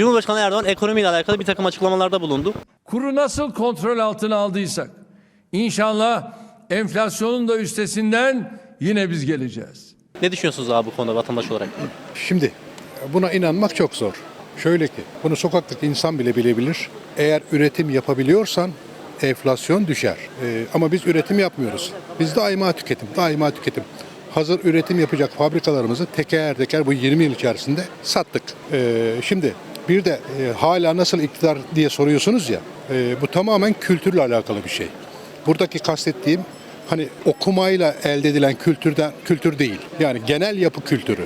Cumhurbaşkanı Erdoğan ekonomiyle alakalı bir takım açıklamalarda bulundu. Kuru nasıl kontrol altına aldıysak inşallah enflasyonun da üstesinden yine biz geleceğiz. Ne düşünüyorsunuz abi bu konuda vatandaş olarak? Şimdi buna inanmak çok zor. Şöyle ki bunu sokaktaki insan bile bilebilir. Eğer üretim yapabiliyorsan enflasyon düşer. Ee, ama biz üretim yapmıyoruz. Biz daima tüketim, daima tüketim. Hazır üretim yapacak fabrikalarımızı teker teker bu 20 yıl içerisinde sattık. Ee, şimdi bir de e, hala nasıl iktidar diye soruyorsunuz ya. e, bu tamamen kültürle alakalı bir şey. Buradaki kastettiğim hani okumayla elde edilen kültürden kültür değil. Yani genel yapı kültürü.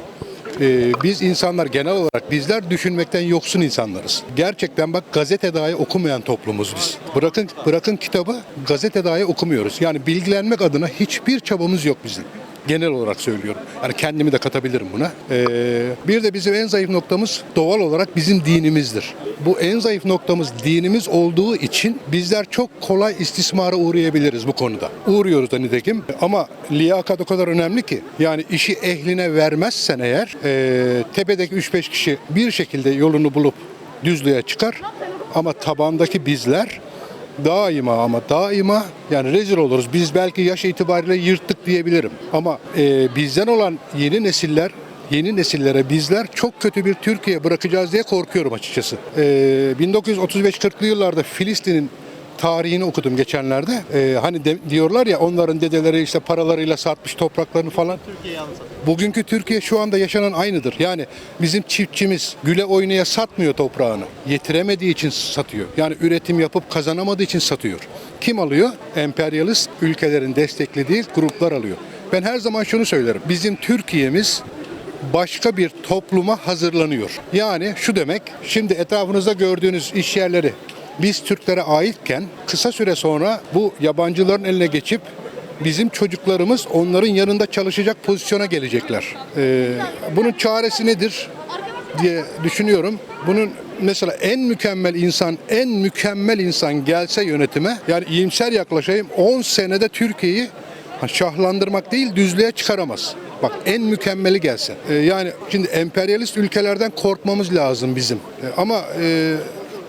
Ee, biz insanlar genel olarak bizler düşünmekten yoksun insanlarız. Gerçekten bak gazete dahi okumayan toplumuz biz. Bırakın bırakın kitabı gazete dahi okumuyoruz. Yani bilgilenmek adına hiçbir çabamız yok bizim. Genel olarak söylüyorum. Yani kendimi de katabilirim buna. Ee, bir de bizim en zayıf noktamız doğal olarak bizim dinimizdir. Bu en zayıf noktamız dinimiz olduğu için bizler çok kolay istismara uğrayabiliriz bu konuda. Uğruyoruz da nitekim. Ama liyakat o kadar önemli ki. Yani işi ehline vermezsen eğer ee, tepedeki 3-5 kişi bir şekilde yolunu bulup düzlüğe çıkar. Ama tabandaki bizler daima ama daima yani rezil oluruz. Biz belki yaş itibariyle yırttık diyebilirim. Ama e, bizden olan yeni nesiller yeni nesillere bizler çok kötü bir Türkiye bırakacağız diye korkuyorum açıkçası. E, 1935-40'lı yıllarda Filistin'in tarihini okudum geçenlerde. E, hani de- diyorlar ya onların dedeleri işte paralarıyla satmış topraklarını falan. Bugünkü Türkiye şu anda yaşanan aynıdır. Yani bizim çiftçimiz güle oynaya satmıyor toprağını. Yetiremediği için satıyor. Yani üretim yapıp kazanamadığı için satıyor. Kim alıyor? Emperyalist ülkelerin desteklediği gruplar alıyor. Ben her zaman şunu söylerim. Bizim Türkiye'miz başka bir topluma hazırlanıyor. Yani şu demek, şimdi etrafınızda gördüğünüz iş yerleri biz Türklere aitken kısa süre sonra bu yabancıların eline geçip bizim çocuklarımız onların yanında çalışacak pozisyona gelecekler. Ee, bunun çaresi nedir diye düşünüyorum. Bunun mesela en mükemmel insan, en mükemmel insan gelse yönetime, yani iyimser yaklaşayım 10 senede Türkiye'yi şahlandırmak değil düzlüğe çıkaramaz. Bak en mükemmeli gelse. Ee, yani şimdi emperyalist ülkelerden korkmamız lazım bizim. Ee, ama e,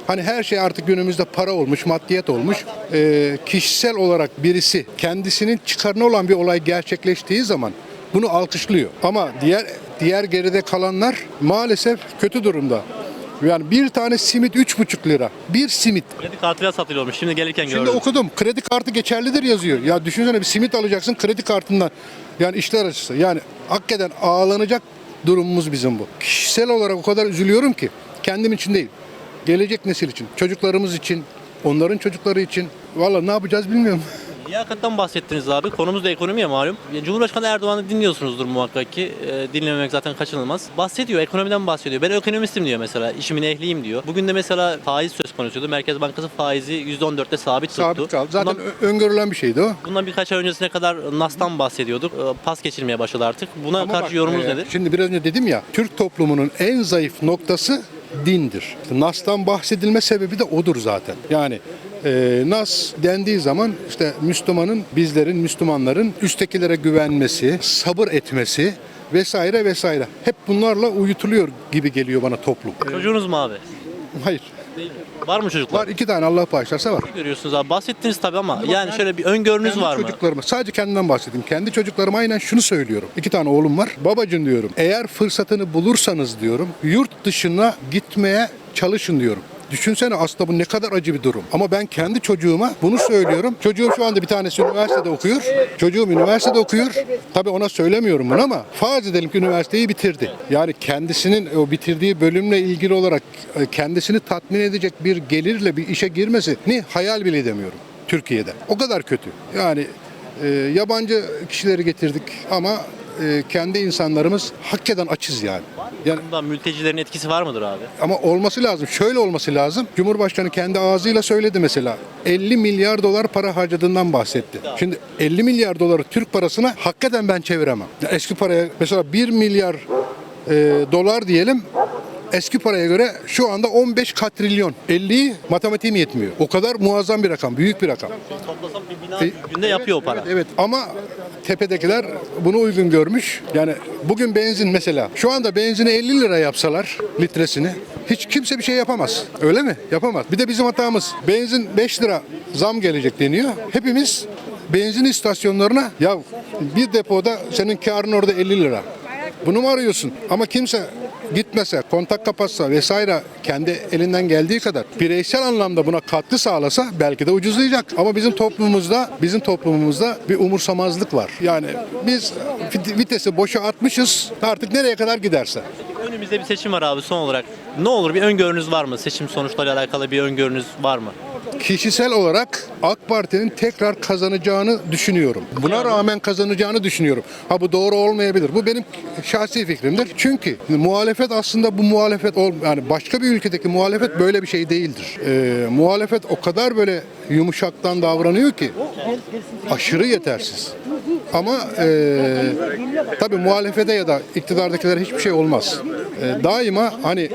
Hani her şey artık günümüzde para olmuş, maddiyet olmuş. Ee, kişisel olarak birisi kendisinin çıkarına olan bir olay gerçekleştiği zaman bunu alkışlıyor. Ama diğer diğer geride kalanlar maalesef kötü durumda. Yani bir tane simit 3,5 lira. Bir simit. Kredi kartıyla satılıyormuş. Şimdi gelirken Şimdi gördüm. okudum. Kredi kartı geçerlidir yazıyor. Ya düşünsene bir simit alacaksın kredi kartından. Yani işler açısı. Yani hakikaten ağlanacak durumumuz bizim bu. Kişisel olarak o kadar üzülüyorum ki kendim için değil. Gelecek nesil için, çocuklarımız için, onların çocukları için. Valla ne yapacağız bilmiyorum. Liyakattan bahsettiniz abi. Konumuz da ekonomi ya malum. Cumhurbaşkanı Erdoğan'ı dinliyorsunuzdur muhakkak ki. Ee, dinlememek zaten kaçınılmaz. Bahsediyor, ekonomiden bahsediyor. Ben ekonomistim diyor mesela. İşimin ehliyim diyor. Bugün de mesela faiz söz konusuydu. Merkez Bankası faizi %14'te sabit tuttu. Sabit kaldı. Zaten Bundan, öngörülen bir şeydi o. bundan birkaç ay öncesine kadar NAS'tan bahsediyorduk. Ee, Pas geçirmeye başladı artık. Buna Ama karşı bak, yorumunuz e, nedir? Şimdi biraz önce dedim ya, Türk toplumunun en zayıf noktası dindir. Nas'tan bahsedilme sebebi de odur zaten. Yani e, Nas dendiği zaman işte Müslümanın, bizlerin, Müslümanların üsttekilere güvenmesi, sabır etmesi vesaire vesaire. Hep bunlarla uyutuluyor gibi geliyor bana toplum. Çocuğunuz mu abi? Hayır. Var mı çocuklar? Var iki tane Allah bağışlarsa var. Görüyorsunuz abi. Bahsettiniz tabii ama yani şöyle bir öngörünüz var mı? çocuklarıma, sadece kendimden bahsedeyim. Kendi çocuklarıma aynen şunu söylüyorum. İki tane oğlum var. Babacın diyorum, eğer fırsatını bulursanız diyorum, yurt dışına gitmeye çalışın diyorum. Düşünsene aslında bu ne kadar acı bir durum. Ama ben kendi çocuğuma bunu söylüyorum. Çocuğum şu anda bir tanesi üniversitede okuyor. Çocuğum üniversitede okuyor. Tabii ona söylemiyorum bunu ama farz edelim ki üniversiteyi bitirdi. Yani kendisinin o bitirdiği bölümle ilgili olarak e, kendisini tatmin edecek bir gelirle bir işe girmesi ni hayal bile edemiyorum Türkiye'de. O kadar kötü. Yani e, yabancı kişileri getirdik ama e, kendi insanlarımız hakikaten açız yani. Yani Bunda mültecilerin etkisi var mıdır abi? ama olması lazım. Şöyle olması lazım. Cumhurbaşkanı kendi ağzıyla söyledi mesela. 50 milyar dolar para harcadığından bahsetti. Şimdi 50 milyar doları Türk parasına hakikaten ben çeviremem. Ya Eski paraya mesela 1 milyar e, dolar diyelim eski paraya göre şu anda 15 katrilyon. 50 matematiğim yetmiyor. O kadar muazzam bir rakam, büyük bir rakam. Toplasam bir bina günde yapıyor o para. Evet, evet ama tepedekiler bunu uygun görmüş. Yani bugün benzin mesela şu anda benzini 50 lira yapsalar litresini hiç kimse bir şey yapamaz. Öyle mi? Yapamaz. Bir de bizim hatamız benzin 5 lira zam gelecek deniyor. Hepimiz benzin istasyonlarına ya bir depoda senin karın orada 50 lira. Bunu mu arıyorsun? Ama kimse gitmese, kontak kapatsa vesaire kendi elinden geldiği kadar bireysel anlamda buna katkı sağlasa belki de ucuzlayacak. Ama bizim toplumumuzda bizim toplumumuzda bir umursamazlık var. Yani biz vit- vitesi boşa atmışız. Artık nereye kadar giderse. Önümüzde bir seçim var abi son olarak. Ne olur bir öngörünüz var mı? Seçim sonuçlarıyla alakalı bir öngörünüz var mı? Kişisel olarak AK Parti'nin tekrar kazanacağını düşünüyorum. Buna rağmen kazanacağını düşünüyorum. Ha bu doğru olmayabilir. Bu benim şahsi fikrimdir. Çünkü muhalefet aslında bu muhalefet ol yani başka bir ülkedeki muhalefet böyle bir şey değildir. Ee, muhalefet o kadar böyle yumuşaktan davranıyor ki aşırı yetersiz. Ama e, tabii muhalefete ya da iktidardakilere hiçbir şey olmaz. E, daima hani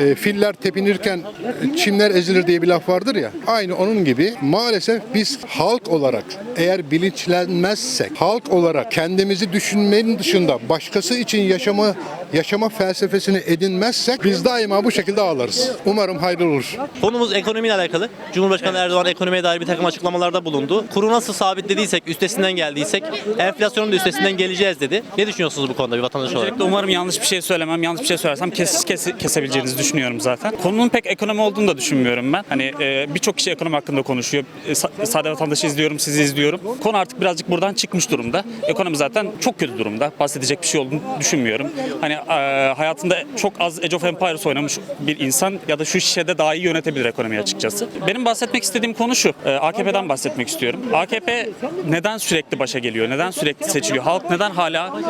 e, filler tepinirken e, çimler ezilir diye bir laf vardır ya. Aynı onun gibi maalesef biz halk olarak eğer bilinçlenmezsek, halk olarak kendimizi düşünmenin dışında başkası için yaşama yaşama felsefesini edinmezsek biz daima bu şekilde ağlarız. Umarım hayırlı olur. Konumuz ekonomiyle alakalı. Cumhurbaşkanı Erdoğan ekonomiye dair bir takım açıklamalarda bulundu. Kuru nasıl sabitlediysek, üstesinden geldiysek, enflasyonun da üstesinden geleceğiz dedi. Ne düşünüyorsunuz bu konuda bir vatandaş olarak? Umarım yanlış bir şey söylemem. Yanlış bir şey söylersem kes, kes- kesebileceğinizi düşünüyorum zaten. Konunun pek ekonomi olduğunu da düşünmüyorum ben. Hani e, birçok kişi ekonomi hakkında konuşuyor. E, sa- sade vatandaşı izliyorum, sizi izliyorum. Konu artık birazcık buradan çıkmış durumda. Ekonomi zaten çok kötü durumda. Bahsedecek bir şey olduğunu düşünmüyorum. Hani e, hayatında çok az Age of Empires oynamış bir insan ya da şu şişede daha iyi yönetebilir ekonomiyi açıkçası. Benim bahsetmek istediğim konu şu. E, AKP'den bahsetmek istiyorum. AKP neden sürekli başa geliyor? Neden sürekli seçiliyor? Halk neden hala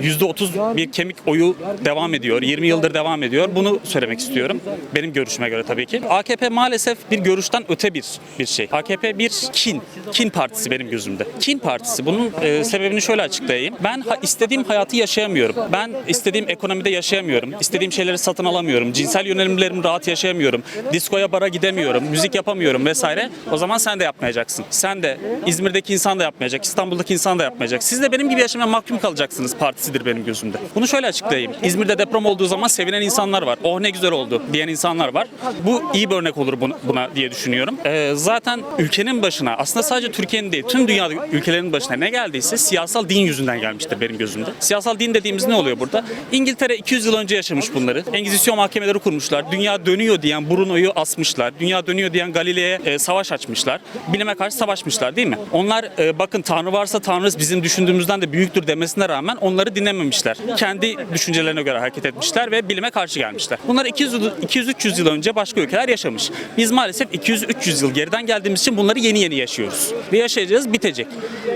e, %30 bir kemik oyu devam ediyor? 20 yıldır devam ediyor. Bunu söylemek istiyorum. Benim görüşüme göre tabii ki. AKP maalesef bir görüşten öte bir bir şey. AKP bir kin. Kin partisi benim gözümde. Kin partisi. Bunun e, sebebini şöyle açıklayayım. Ben ha- istediğim hayatı yaşayamıyorum. Ben istediğim ekonomide yaşayamıyorum. İstediğim şeyleri satın alamıyorum. Cinsel yönelimlerimi rahat yaşayamıyorum. Diskoya bara gidemiyorum. Müzik yapamıyorum vesaire. O zaman sen de yapmayacaksın. Sen de İzmir'deki insan da yapmayacak. İstanbul'daki insan da yapmayacak. Siz de benim gibi yaşamaya mahkum kalacaksınız partisidir benim gözümde. Bunu şöyle açıklayayım. İzmir'de deprem olduğu zaman sevinen insanlar var. Oh ne güzel oldu diyen insanlar var. Bu iyi bir örnek olur buna, diye düşünüyorum. Ee, zaten ülkenin başına aslında sadece Türkiye'nin değil tüm dünya ülkelerinin başına ne geldiyse siyasal din yüzünden gelmiştir benim gözümde. Siyasal din dediğimiz ne oluyor burada? İngiltere 200 yıl önce yaşamış bunları. Engizisyon mahkemeleri kurmuşlar. Dünya dönüyor diyen Bruno'yu asmışlar. Dünya dönüyor diyen Galile'ye e, savaş açmışlar. Bilime karşı savaşmışlar değil mi? Onlar e, bakın Tanrı varsa Tanrı bizim düşündüğümüzden de büyüktür demesine rağmen onları dinlememişler. Kendi düşüncelerine göre hareket etmişler ve bilime karşı gelmişler. Bunlar 200 yıl- 200-300 yıl önce başka ülkeler yaşamış. Biz maalesef 200-300 yıl geriden geldiğimiz için bunları yeni yeni yaşıyoruz. Ve yaşayacağız bitecek.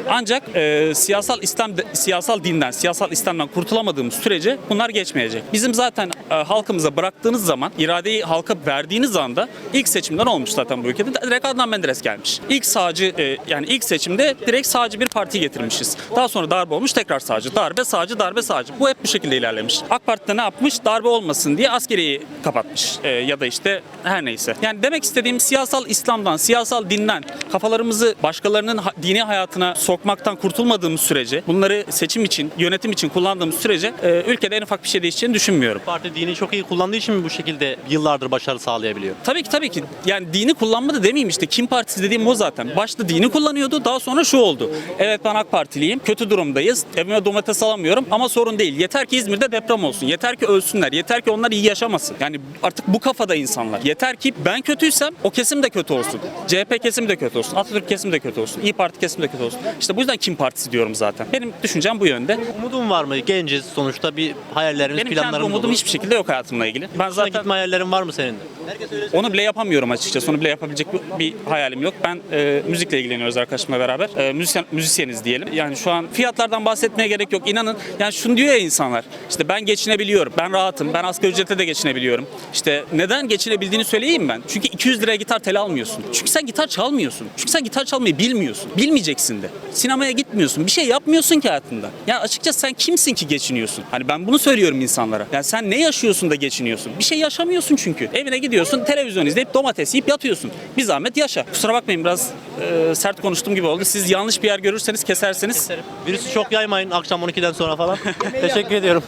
Ancak e, siyasal İslam siyasal dinden, siyasal İslam'dan kurtulamadığımız sürece bunlar geçmeyecek. Bizim zaten e, halkımıza bıraktığınız zaman, iradeyi halka verdiğiniz anda ilk seçimler olmuş zaten bu ülkede. Direkt Adnan Menderes gelmiş. İlk sağcı e, yani ilk seçimde direkt sağcı bir parti getirmişiz. Daha sonra darbe olmuş tekrar sağcı. Darbe sağcı, darbe sağcı. Bu hep bu şekilde ilerlemiş. AK Parti de ne yapmış? Darbe olmasın diye askeriyi kapatmış. E, ya da işte her neyse. Yani demek istediğim siyasal İslam'dan, siyasal dinden kafalarımızı başkalarının ha- dini hayatına sokmaktan kurtulmadığımız sürece, bunları seçim için, yönetim için kullandığımız sürece e, ülkede en ufak bir şey değişeceğini düşünmüyorum. Parti dini çok iyi kullandığı için mi bu şekilde yıllardır başarı sağlayabiliyor? Tabii ki tabii ki. Yani dini kullanmadı demeyeyim işte. Kim partisi dediğim o zaten. Başta dini kullanıyordu. Daha sonra şu oldu. Evet ben AK Partiliyim. Kötü durumdayız. Evime domates alamıyorum ama sorun değil. Yeter ki İzmir'de deprem olsun. Yeter ki ölsünler. Yeter ki onlar iyi yaşamasın. Yani artık bu kafada insanlar. Yeter ki ben kötüysem o kesim de kötü olsun. CHP kesim de kötü olsun. Atatürk kesim de kötü olsun. İyi Parti kesim de kötü olsun. İşte bu yüzden Kim Partisi diyorum zaten. Benim düşüncem bu yönde. Umudun var mı? Genciz sonuçta bir hayallerimiz, Benim kendi planlarımız umudum olur. hiçbir şekilde yok hayatımla ilgili. Ben Zaten... zaten gitme hayallerin var mı senin de? Onu bile yapamıyorum açıkçası. Onu bile yapabilecek bir, bir hayalim yok. Ben e, müzikle ilgileniyoruz arkadaşımla beraber. E, müzisyen, müzisyeniz diyelim. Diyelim. Yani şu an fiyatlardan bahsetmeye gerek yok. İnanın yani şunu diyor ya insanlar. İşte ben geçinebiliyorum. Ben rahatım. Ben asgari ücrete de geçinebiliyorum. İşte neden geçinebildiğini söyleyeyim ben. Çünkü 200 liraya gitar tel almıyorsun. Çünkü sen gitar çalmıyorsun. Çünkü sen gitar çalmayı bilmiyorsun. Bilmeyeceksin de. Sinemaya gitmiyorsun. Bir şey yapmıyorsun ki hayatında. Ya açıkçası sen kimsin ki geçiniyorsun? Hani ben bunu söylüyorum insanlara. Yani sen ne yaşıyorsun da geçiniyorsun? Bir şey yaşamıyorsun çünkü. Evine gidiyorsun, televizyon izleyip domates yiyip yatıyorsun. Bir zahmet yaşa. Kusura bakmayın biraz e, sert konuştuğum gibi oldu. Siz yanlış bir yer görürseniz keserseniz Virüsü çok yaymayın akşam 12'den sonra falan. Teşekkür ediyorum.